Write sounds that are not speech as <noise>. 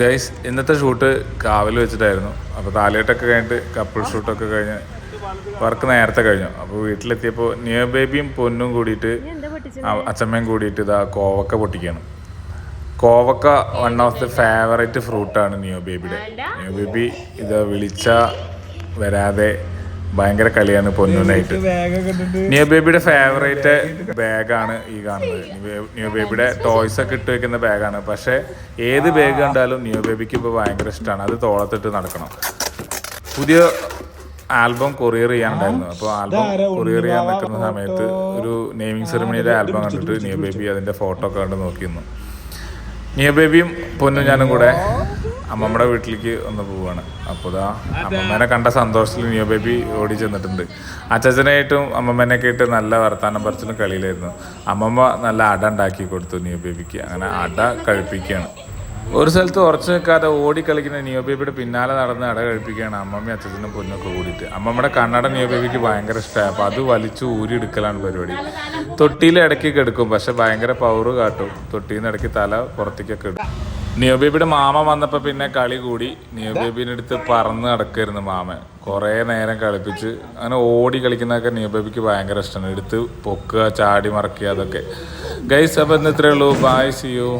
Guys ഇന്നത്തെ shoot കാവൽ വെച്ചിട്ടായിരുന്നു. അപ്പോൾ താലേട്ടൊക്കെ കഴിഞ്ഞിട്ട് കപ്പിൾ ഷൂട്ടൊക്കെ കഴിഞ്ഞ് വർക്ക് നേരത്തെ കഴിഞ്ഞു. അപ്പോൾ വീട്ടിലെത്തിയപ്പോൾ നിയോ ബേബിയും പൊന്നും കൂടിയിട്ട് അച്ഛമ്മയും അച്ചമ്മയും കൂടിയിട്ട് ഇതാ കോവക്ക പൊട്ടിക്കുകയാണ് കോവക്ക വൺ ഓഫ് ദി ഫേവറേറ്റ് ഫ്രൂട്ടാണ് നിയോ ബേബിയുടെ നിയോ ബേബി ഇത് വിളിച്ച വരാതെ ഭയങ്കര കളിയാണ് പൊന്നുനായിട്ട് ന്യൂ ബേബിയുടെ ഫേവറേറ്റ് ബാഗാണ് ഈ കാണുന്നത്. <laughs> നിയോ- ബേബിയുടെ ടോയ്സ് ഒക്കെ ഇട്ട് വെക്കുന്ന ബാഗാണ് പക്ഷെ ഏത് ബാഗ് കണ്ടാലും ന്യൂ ബേബിക്ക് ഇപ്പോൾ ഭയങ്കര ഇഷ്ടമാണ് അത് തോളത്തിട്ട് നടക്കണം. പുതിയ ആൽബം കൊറിയർ ചെയ്യാനുണ്ടായിരുന്നു. അപ്പോൾ ആൽബം കൊറിയർ ചെയ്യാൻ നിൽക്കുന്ന സമയത്ത് ഒരു നെയിമിംഗ് സെറമണിയുടെ ആൽബം കണ്ടിട്ട് ന്യൂ ബേബി അതിന്റെ ഫോട്ടോ ഒക്കെ കണ്ട് നോക്കിയിരുന്നു. ന്യൂ ബേബിയും പൊന്നും ഞാനും കൂടെ അമ്മമ്മയുടെ വീട്ടിലേക്ക് ഒന്ന് പോവാണ്. അപ്പോൾ ഇതാ അമ്മമ്മേനെ കണ്ട സന്തോഷത്തിൽ നിയോ ബേബി ഓടി ചെന്നിട്ടുണ്ട്. അച്ഛനായിട്ടും അമ്മമ്മേനൊക്കെ കേട്ട് നല്ല വർത്താനം പറച്ചിലും കളിയിലായിരുന്നു. അമ്മമ്മ നല്ല അട ഉണ്ടാക്കി കൊടുത്തു നിയോ ബേബിക്ക്. അങ്ങനെ അട കഴിപ്പിക്കുകയാണ് ഒരു സ്ഥലത്ത് ഉറച്ചു നിൽക്കാതെ ഓടി കളിക്കുന്ന നിയോ ബേബിയുടെ പിന്നാലെ നടന്ന് അട കഴിപ്പിക്കുകയാണ് അമ്മമ്മയും അച്ഛനും പൊന്നൊക്കെ കൂടിയിട്ട്. അമ്മമ്മയുടെ കണ്ണട നിയോ ബേബിക്ക് ഭയങ്കര ഇഷ്ടമായി അപ്പോൾ അത് വലിച്ചു ഊരി എടുക്കലാണ് പരിപാടി. തൊട്ടിയിൽ ഇടയ്ക്ക് എടുക്കും പക്ഷെ ഭയങ്കര പവറ് കാട്ടും. തൊട്ടിയിൽ നിന്ന് ഇടയ്ക്ക് തല പുറത്തേക്കൊക്കെ ഇടും. നിയോ ബേബിയുടെ മാമ വന്നപ്പോൾ പിന്നെ കളി കൂടി. നിയോ അടുത്ത് പറന്ന് നടക്കായിരുന്നു മാമൻ. കുറേ നേരം കളിപ്പിച്ച് അങ്ങനെ ഓടി കളിക്കുന്നതൊക്കെ നിയോ ബേബിക്ക് ഭയങ്കര ഇഷ്ടമാണ്. എടുത്ത് പൊക്കുക ചാടി മറക്കുക അതൊക്കെ. ഗൈസ് അപ്പോൾ ഇന്ന് ഇത്രയേ ഉള്ളൂ. Bye see you